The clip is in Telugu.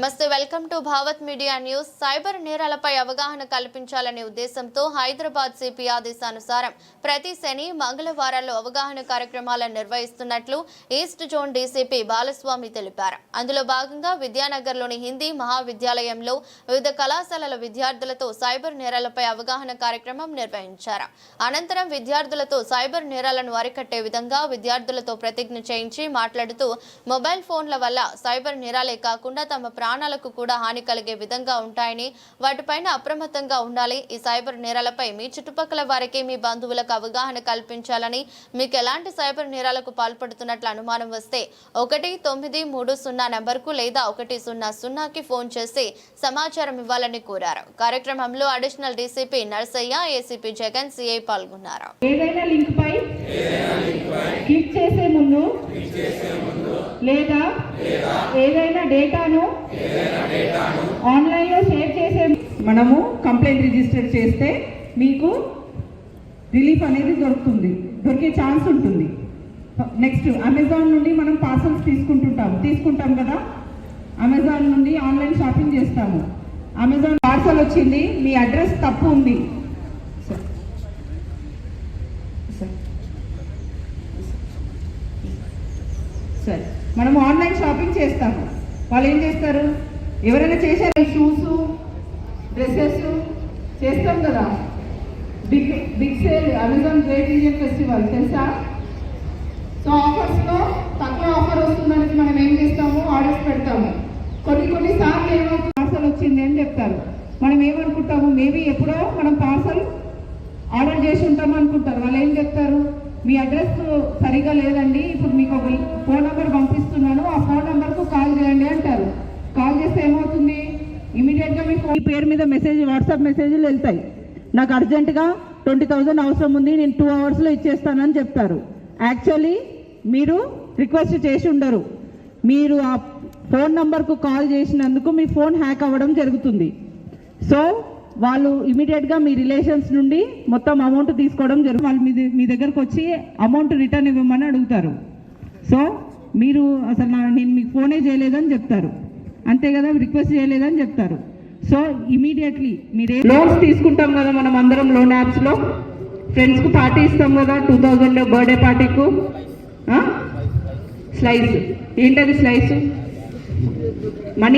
నమస్తే welcome to Bhavat media news. Cyber నేరాలపై అవగాహన కల్పించాలనే ఉద్దేశంతో హైదరాబాద్ సిపి ఆదేశానుసారం ప్రతి శని మంగళవారాల్లో అవగాహన కార్యక్రమాలను నిర్వహిస్తున్నట్లు ఈస్ట్ జోన్ డీసీపీ బాలస్వామి తెలిపారు. అందులో భాగంగా విద్యానగర్లోని హిందీ మహావిద్యాలయంలో వివిధ కళాశాలల విద్యార్థులతో సైబర్ నేరాలపై అవగాహన కార్యక్రమం నిర్వహించారు. అనంతరం విద్యార్థులతో సైబర్ నేరాలను అరికట్టే విధంగా విద్యార్థులతో ప్రతిజ్ఞ చేయించి మాట్లాడుతూ మొబైల్ ఫోన్ల వల్ల సైబర్ నేరాలే కాకుండా తమ ప్రాణాలకు కూడా హాని కలిగే విధంగా ఉంటాయని వాటిపైన అప్రమత్తంగా ఉండాలి. ఈ సైబర్ నేరాలపై మీ చుట్టుపక్కల వారికి మీ బంధువులకు అవగాహన కల్పించాలని మీకు ఎలాంటి సైబర్ నేరాలకు పాల్పడుతున్నట్లు అనుమానం వస్తే ఒకటి తొమ్మిది మూడు సున్నా నెంబర్కు లేదా ఒకటి సున్నా సున్నాకి ఫోన్ చేసి సమాచారం ఇవ్వాలని కోరారు. కార్యక్రమంలో additional DCP Narsaiah ACP Jagan CI పాల్గొన్నారు. ఏదైనా లింక్ పై? క్లిక్ చేసే ముందు లేదా ఏదైనా డేటాను ఆన్లైన్లో షేర్ చేసే మనము కంప్లైంట్ రిజిస్టర్ చేస్తే మీకు రిలీఫ్ అనేది దొరుకుతుంది దొరికే ఛాన్స్ ఉంటుంది. నెక్స్ట్ అమెజాన్ నుండి మనం పార్సల్స్ తీసుకుంటుంటాం తీసుకుంటాం కదా? అమెజాన్ నుండి ఆన్లైన్ షాపింగ్ చేస్తాము. అమెజాన్ పార్సల్ వచ్చింది మీ అడ్రస్ తప్పు ఉంది. సార్ సార్ సరే మనం ఆన్లైన్ షాపింగ్ చేస్తాము. వాళ్ళు ఏం చేస్తారు? ఎవరైనా చేశారు షూస్ డ్రెస్సెస్ చేస్తాం కదా. Big big sale Amazon great Indian festival తెలుసా? సో ఆఫర్స్లో తక్కువ ఆఫర్ వస్తుందని మనం ఏం చేస్తాము? ఆర్డర్స్ పెడతాము. కొన్ని కొన్ని సార్లు ఏమో పార్సల్ వచ్చింది అని చెప్తారు. మనం ఏమనుకుంటాము? మేబీ ఎప్పుడో మనం పార్సల్ ఆర్డర్ చేసి ఉంటాం అనుకుంటారు. వాళ్ళు ఏం చెప్తారు? మీ అడ్రస్ సరిగా లేదండి. ఇప్పుడు మీకు ఒక ఫోన్ నెంబర్ పంపిస్తున్నాను. ఆ ఫోన్ నెంబర్కు కాల్ చేయండి అంటారు కాల్ చేస్తే ఏమవుతుంది ఇమీడియట్గా మీ ఫోన్ పేరు మీద మెసేజ్ వాట్సాప్ మెసేజ్లు వెళ్తాయి. నాకు అర్జెంటుగా ట్వంటీ థౌజండ్ అవసరం ఉంది నేను టూ అవర్స్లో ఇచ్చేస్తానని చెప్తారు యాక్చువల్లీ మీరు రిక్వెస్ట్ చేసి ఉండరు. మీరు ఆ ఫోన్ నంబర్కు కాల్ చేసినందుకు మీ ఫోన్ హ్యాక్ అవ్వడం జరుగుతుంది. సో వాళ్ళు ఇమీడియట్గా మీ రిలేషన్స్ నుండి మొత్తం అమౌంట్ తీసుకోవడం జరుగుతుంది. వాళ్ళు మీ మీ దగ్గరకు వచ్చి అమౌంట్ రిటర్న్ ఇవ్వమని అడుగుతారు. సో మీరు అసలు నేను మీకు ఫోనే చేయలేదని చెప్తారు. అంతే కదా? రిక్వెస్ట్ చేయలేదని చెప్తారు. సో ఇమీడియట్లీ మీరే లోన్స్ తీసుకుంటాం కదా మనం అందరం లోన్ యాప్స్లో ఫ్రెండ్స్కు పార్టీ ఇస్తాం కదా టూ థౌజండ్ బర్త్డే పార్టీకు? స్లైస్ ఏంటది స్లైస్ మనీ